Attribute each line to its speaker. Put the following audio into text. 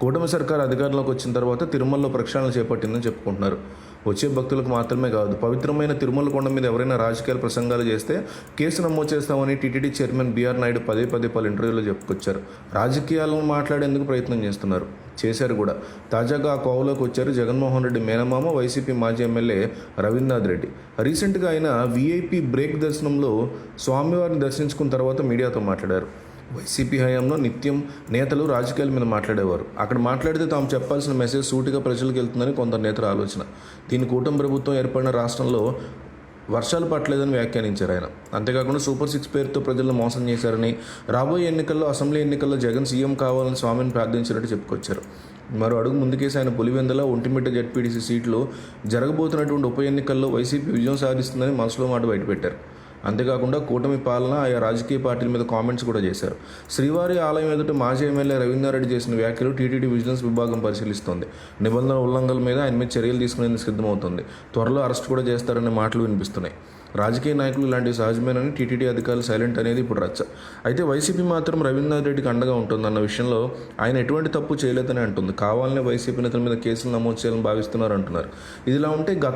Speaker 1: కూటమి సర్కార్ అధికారంలోకి వచ్చిన తర్వాత తిరుమలలో ప్రక్షాళన చేపట్టిందని చెప్పుకుంటున్నారు. వచ్చే భక్తులకు మాత్రమే కాదు పవిత్రమైన తిరుమల కొండ మీద ఎవరైనా రాజకీయాల ప్రసంగాలు చేస్తే కేసు నమోదు చేస్తామని టీటీడీ చైర్మన్ బీఆర్ నాయుడు పదే పదే పలు ఇంటర్వ్యూలో చెప్పుకొచ్చారు. రాజకీయాలను మాట్లాడేందుకు ప్రయత్నం చేస్తున్నారు. చేశారు కూడా. తాజాగా ఆ కోవలోకి వచ్చారు జగన్మోహన్ రెడ్డి మేనమామ వైసీపీ మాజీ ఎమ్మెల్యే రవీంద్రనాథ్ రెడ్డి. రీసెంట్గా ఆయన వీఐపీ బ్రేక్ దర్శనంలో స్వామివారిని దర్శించుకున్న తర్వాత మీడియాతో మాట్లాడారు. వైసీపీ హయాంలో నిత్యం నేతలు రాజకీయాల మీద మాట్లాడేవారు. అక్కడ మాట్లాడితే తాము చెప్పాల్సిన మెసేజ్ సూటిగా ప్రజలకు వెళ్తుందని కొందరు నేతల ఆలోచన. దీని కూటమి ప్రభుత్వం ఏర్పడిన రాష్ట్రంలో వర్షాలు పట్టలేదని వ్యాఖ్యానించారు ఆయన. అంతేకాకుండా సూపర్ సిక్స్ పేరుతో ప్రజలను మోసం చేశారని రాబోయే ఎన్నికల్లో అసెంబ్లీ ఎన్నికల్లో జగన్ సీఎం కావాలని స్వామిని ప్రార్థించినట్టు చెప్పుకొచ్చారు. మరో అడుగు ముందుకేసి ఆయన పులివెందల ఒంటిమిట్ట జెడ్పీడీసీ సీట్లు జరగబోతున్నటువంటి ఉప ఎన్నికల్లో వైసీపీ విజయం సాధిస్తుందని మనసులో మాట బయటపెట్టారు. అంతేకాకుండా కూటమి పాలన ఆయా రాజకీయ పార్టీల మీద కామెంట్స్ కూడా చేశారు. శ్రీవారి ఆలయం ఎదుట మాజీ ఎమ్మెల్యే రవీంద్రారెడ్డి చేసిన వ్యాఖ్యలు టీటీడీ విజిలెన్స్ విభాగం పరిశీలిస్తోంది. నిబంధనల ఉల్లంఘనల మీద ఆయన మీద చర్యలు తీసుకునేందుకు సిద్ధమవుతుంది. త్వరలో అరెస్ట్ కూడా చేస్తారనే మాటలు వినిపిస్తున్నాయి. రాజకీయ నాయకులు ఇలాంటివి సహజమేనని టీటీడీ అధికారులు సైలెంట్ అనేది ఇప్పుడు రచ్చ. అయితే వైసీపీ మాత్రం రవీంద్రనాథ్ రెడ్డికి అండగా ఉంటుందన్న విషయంలో ఆయన ఎటువంటి తప్పు చేయలేదని అంటుంది. కావాలనే వైసీపీ నేతల మీద కేసులు నమోదు చేయాలని భావిస్తున్నారు అంటున్నారు ఇదిలా ఉంటే గత